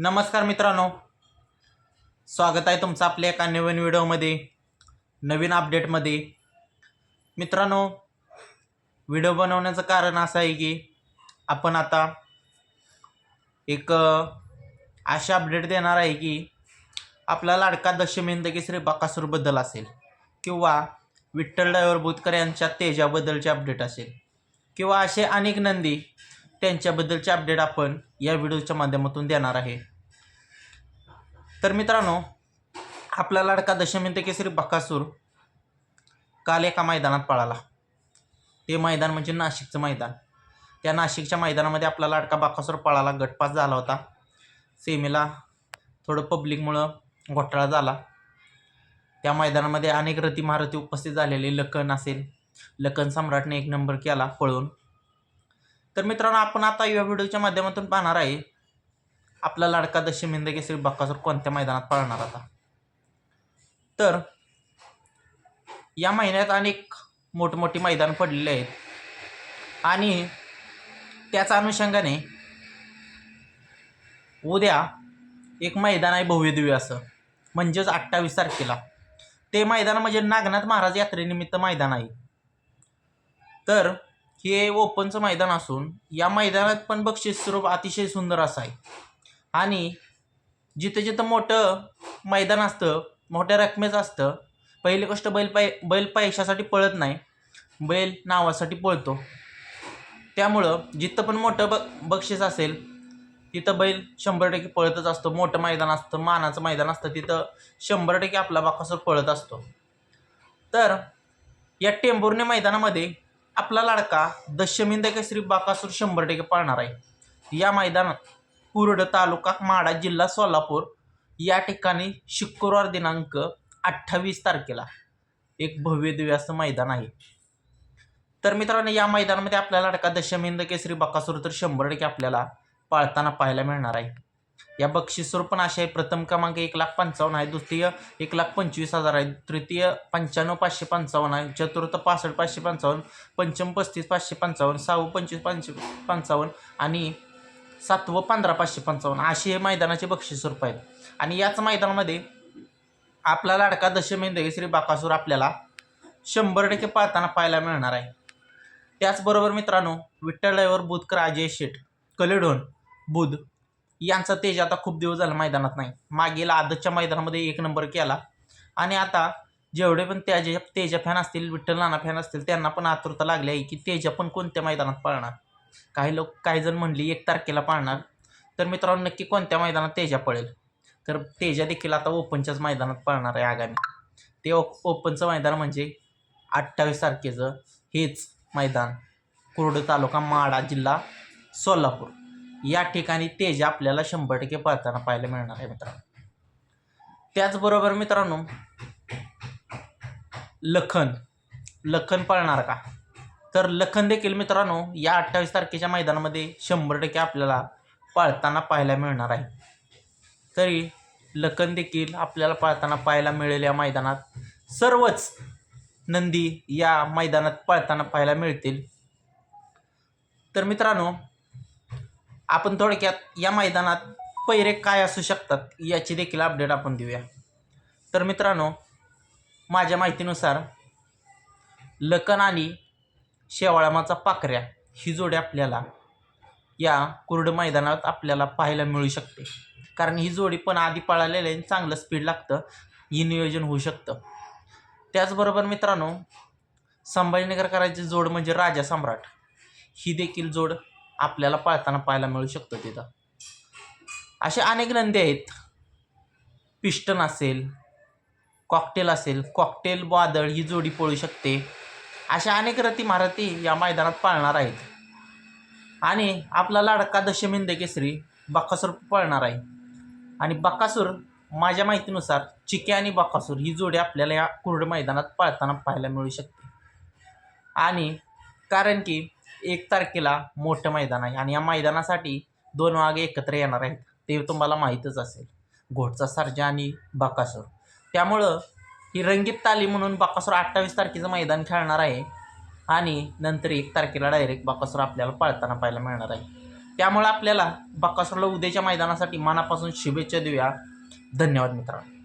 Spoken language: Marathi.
नमस्कार मित्रांनो. स्वागत आहे तुमचं आपल्या एका नवीन व्हिडिओमध्ये नवीन अपडेटमध्ये. मित्रांनो व्हिडिओ बनवण्याचं कारण असं आहे की आपण आता एक अशी अपडेट देणार आहे की आपला लाडका दशमिंद श्री बकासूरबद्दल असेल किंवा विठ्ठल डायवर बुतकर यांच्या तेजाबद्दलचे अपडेट असेल किंवा असे अनेक नंदी त्यांच्याबद्दलचे अपडेट आपण या व्हिडिओच्या माध्यमातून देणार आहे. तर मित्रांनो आपला लाडका दशमिंत केसरी बकासूर काल एका मैदानात पळाला. ते मैदान म्हणजे नाशिकचं मैदान. त्या नाशिकच्या मैदानामध्ये आपला लाडका बाकासूर पळाला गटपास झाला होता. सेमीला थोडं पब्लिकमुळं घोटाळा झाला. त्या मैदानामध्ये अनेक रती महारथी उपस्थित झालेले लखन असेल. लखन सम्राटने एक नंबर केला पळून. तर मित्रांनो आपण आता या व्हिडिओच्या माध्यमातून पाहणार आहे आपला लाडका दशमिंद केसरी बक्कासूर कोणत्या मैदानात पाळणार आता? तर या महिन्यात अनेक मोठमोठी मैदान पडलेले आहेत. आणि त्याच अनुषंगाने उद्या एक मैदान आहे भव्यदिव्य असं म्हणजेच अठ्ठावीस तारखेला. ते मैदान म्हणजे नागनाथ महाराज यात्रेनिमित्त मैदान आहे. तर हे ओपनचं मैदान असून या मैदानात पण बक्षीस स्वरूप अतिशय सुंदर असं आहे. आणि जिथं जिथं मोठं मैदान असतं मोठ्या रकमेचं असतं पहिली गोष्ट बैल पाय बैल पैशासाठी पळत नाही बैल नावासाठी पळतो. त्यामुळं जिथं पण मोठं ब बक्षीस असेल तिथं बैल शंभर टक्के पळतच असतो. मोठं मैदान असतं मानाचं मैदान असतं तिथं शंभर टक्के आपला बाकासूर पळत असतो. तर या टेंभुर्णे मैदानामध्ये आपला लाडका दशमिंद केसरी बाकासूर शंभर टक्के पाळणार आहे. या मैदानात कुरड तालुका माडा जिल्हा सोलापूर या ठिकाणी शुक्रवार दिनांक अठ्ठावीस तारखेला एक भव्य दिव्य असं मैदान आहे. तर मित्रांनो या मैदानामध्ये आपल्याला लाडका दशमिंद केसरी बकासूर तर शंभर टक्के आपल्याला पाळताना पाहायला मिळणार आहे. या बक्षीसवर पण असे आहे. प्रथम क्रमांक एक लाख पंचावन्न आहे. द्वितीय एक लाख पंचवीस हजार आहे. तृतीय पंच्याण्णव पाचशे पंचावन्न आहे. चतुर्थ पासष्ट पाचशे पंचावन्न. पंचम पस्तीस पाचशे पंचावन्न. सहावं पंचवीस पाचशे पंचावन्न. आणि सातवं पंधरा पाचशे पंचावन्न. अशी हे मैदानाचे बक्षीस स्वरूप आहेत. आणि याच मैदानामध्ये आपला लाडका दशमेंद श्री बाकासूर आपल्याला शंभर टक्के पाळताना पाहायला मिळणार आहे. त्याचबरोबर मित्रांनो विठ्ठल ड्रायव्हर बुधकर अजय शेठ कलेडोन बुध यांचा तेज आता खूप दिवस झाला मैदानात नाही. मागील आदतच्या मैदानामध्ये एक नंबर केला. आणि आता जेवढे पण त्याचे तेजा फॅन असतील विठ्ठल नाना फॅन असतील त्यांना पण आतुरता लागली आहे की तेजा पण कोणत्या मैदानात पाळणार? काही लोक काही जण म्हणली एक तारखेला पाळणार. तर मित्रांनो नक्की कोणत्या मैदानात तेजा पळेल? तर तेजा देखील आता ओपनच्याच मैदानात पळणार आहे आगामी. ते ओ ओपनचं मैदान म्हणजे अठ्ठावीस तारखेचं हेच मैदान. कुर्ड तालुका माडा जिल्हा सोलापूर. या ठिकाणी तेज आपल्याला शंभर टक्के पळताना पाहायला मिळणार आहे मित्रांनो. त्याचबरोबर मित्रांनो लखन. लखन पळणार का? तर लखन देखील मित्रांनो या अठ्ठावीस तारखेच्या मैदानामध्ये शंभर टक्के आपल्याला पाळताना पाहायला मिळणार आहे. तरी लखन देखील आपल्याला पाळताना पाहायला मिळेल या मैदानात. सर्वच नंदी या मैदानात पळताना पाहायला मिळतील. तर मित्रांनो आपण थोडक्यात या मैदानात पैरे काय असू शकतात याची देखील अपडेट आपण देऊया. तर मित्रांनो माझ्या माहितीनुसार लकन आणि शेवाळामाचा पाकऱ्या ही जोडी आपल्याला या कुरड मैदानात आपल्याला पाहायला मिळू शकते. कारण ही जोडी पण आधी पळालेली आहे चांगलं स्पीड लागतं ही नियोजन होऊ शकतं. त्याचबरोबर मित्रांनो संभाजीनगरकरांची जोड म्हणजे राजा सम्राट. ही देखील जोड आपल्याला पाळताना पाहायला मिळू शकतं तिथं. असे अनेक नंदी आहेत. पिस्टन असेल कॉकटेल असेल कॉकटेल वादळ ही जोडी पळू शकते. अशा अनेक रती महारथी या मैदानात पाळणार आहेत. आणि आपला लाडका दशमिंद केसरी बकासूर पळणार आहे. आणि बकासूर माझ्या माहितीनुसार चिके आणि बकासूर ही जोडी आपल्याला या कुरड मैदानात पाळताना पाहायला मिळू शकते. आणि कारण की एक तारखेला मोठं मैदान आहे. आणि या मैदानासाठी दोन वाघ एकत्र येणार आहेत. ते तुम्हाला माहीतच असेल. घोटचा सर्जा आणि बकासूर. त्यामुळं ही रंगीत ताली म्हणून बकासूर अठ्ठावीस तारखेचं मैदान खेळणार आहे. आणि नंतर एक तारखेला डायरेक्ट बकासूर आपल्याला पाळताना पाहायला मिळणार आहे. त्यामुळं आपल्याला बकासूरला उद्याच्या मैदानासाठी मनापासून शुभेच्छा देऊया. धन्यवाद मित्रांनो.